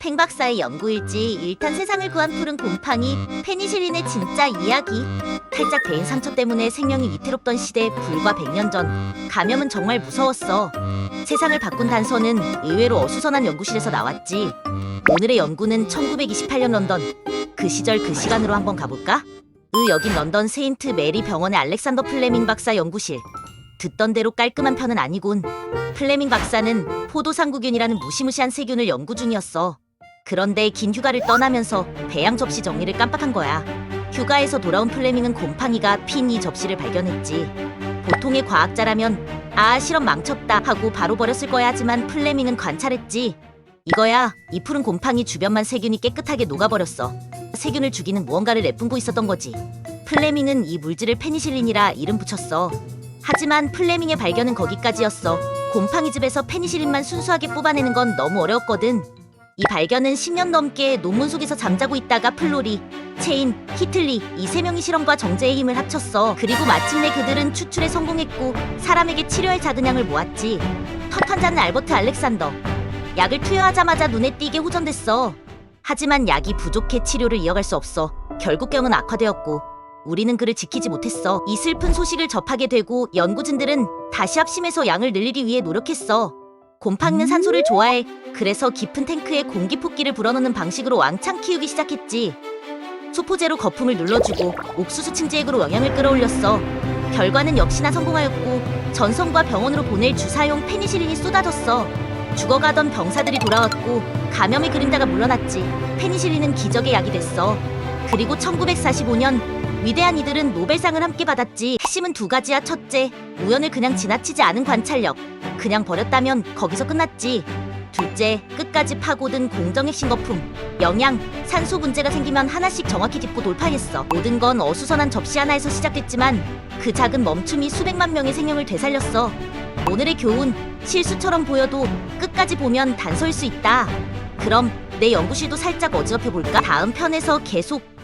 팽 박사의 연구일지 일단 세상을 구한 푸른 곰팡이 페니실린의 진짜 이야기. 살짝 대인 상처 때문에 생명이 위태롭던 시대 불과 100년 전. 감염은 정말 무서웠어. 세상을 바꾼 단서는 의외로 어수선한 연구실에서 나왔지. 오늘의 연구는 1928년 런던. 그 시절 그 시간으로 한번 가볼까? 으 여긴 런던 세인트 메리 병원의 알렉산더 플레밍 박사 연구실. 듣던 대로 깔끔한 편은 아니군. 플레밍 박사는 포도상구균이라는 무시무시한 세균을 연구 중이었어 그런데 긴 휴가를 떠나면서 배양 접시 정리를 깜빡한 거야. 휴가에서 돌아온 플레밍은 곰팡이가 핀 이 접시를 발견했지. 보통의 과학자라면 아 실험 망쳤다 하고 바로 버렸을 거야 하지만 플레밍은 관찰했지. 이거야 이 푸른 곰팡이 주변만 세균이 깨끗하게 녹아버렸어. 세균을 죽이는 무언가를 내뿜고 있었던 거지. 플레밍은 이 물질을 페니실린이라 이름 붙였어. 하지만 플레밍의 발견은 거기까지였어. 곰팡이 즙에서 페니실린만 순수하게 뽑아내는 건 너무 어려웠거든. 이 발견은 10년 넘게 논문 속에서 잠자고 있다가 플로리, 체인, 히틀리 이 세 명이 실험과 정제의 힘을 합쳤어. 그리고 마침내 그들은 추출에 성공했고 사람에게 치료할 작은 양을 모았지. 첫 환자는 알버트 알렉산더. 약을 투여하자마자 눈에 띄게 호전됐어. 하지만 약이 부족해 치료를 이어갈 수 없어. 결국 병은 악화되었고 우리는 그를 지키지 못했어. 이 슬픈 소식을 접하게 되고 연구진들은 다시 합심해서 양을 늘리기 위해 노력했어. 곰팡이는 산소를 좋아해. 그래서 깊은 탱크에 공기 폭기를 불어넣는 방식으로 왕창 키우기 시작했지. 소포제로 거품을 눌러주고 옥수수 침제액으로 영양을 끌어올렸어. 결과는 역시나 성공하였고 전선과 병원으로 보낼 주사용 페니실린이 쏟아졌어. 죽어가던 병사들이 돌아왔고 감염의 그림자가 물러났지. 페니실린은 기적의 약이 됐어. 그리고 1945년 위대한 이들은 노벨상을 함께 받았지. 핵심은 두 가지야. 첫째, 우연을 그냥 지나치지 않은 관찰력. 그냥 버렸다면 거기서 끝났지. 둘째, 끝까지 파고든 공정 핵심 거품. 영양, 산소 문제가 생기면 하나씩 정확히 짚고 돌파했어. 모든 건 어수선한 접시 하나에서 시작됐지만 그 작은 멈춤이 수백만 명의 생명을 되살렸어. 오늘의 교훈, 실수처럼 보여도 끝까지 보면 단서일 수 있다. 그럼 내 연구실도 살짝 어지럽혀 볼까? 다음 편에서 계속